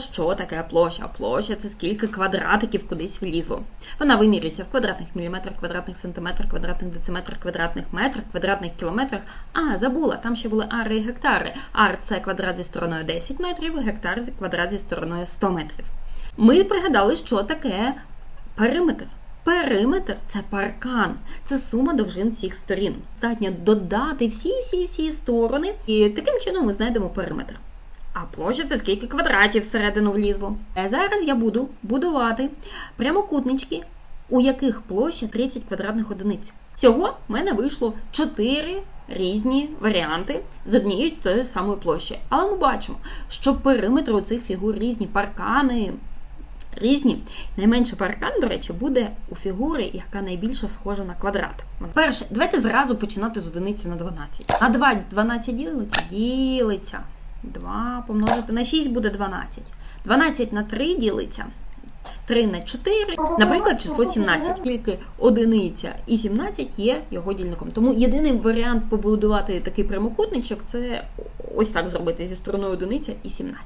Що таке площа? Площа це скільки квадратиків кудись влізло. Вона вимірюється в квадратних міліметрах, квадратних сантиметрах, квадратних дециметрах, квадратних метрах, квадратних кілометрах. А, забула, там ще були ари і гектари. Ар це квадрат зі стороною 10 метрів, гектар квадрат зі стороною 100 метрів. Ми пригадали, що таке периметр. Периметр це паркан, це сума довжин всіх сторін. Здатня додати всі-всі-всі сторони, і таким чином ми знайдемо периметр. А площа це скільки квадратів всередину влізло. А зараз я буду будувати прямокутнички, у яких площа 30 квадратних одиниць. Всього в мене вийшло 4 різні варіанти з однією тою самою площею. Але ми бачимо, що периметри у цих фігур різні, паркани різні. Найменший паркан, до речі, буде у фігури, яка найбільше схожа на квадрат. Перше, давайте зразу починати з одиниці на 12. На 2 12 ділиться, ділиться. 2 помножити на 6 буде 12. 12 на 3 ділиться. 3 на 4, наприклад, число 17. Тільки одиниця і 17 є його дільником. Тому єдиний варіант побудувати такий прямокутничок це ось так зробити зі стороною одиниця і 17.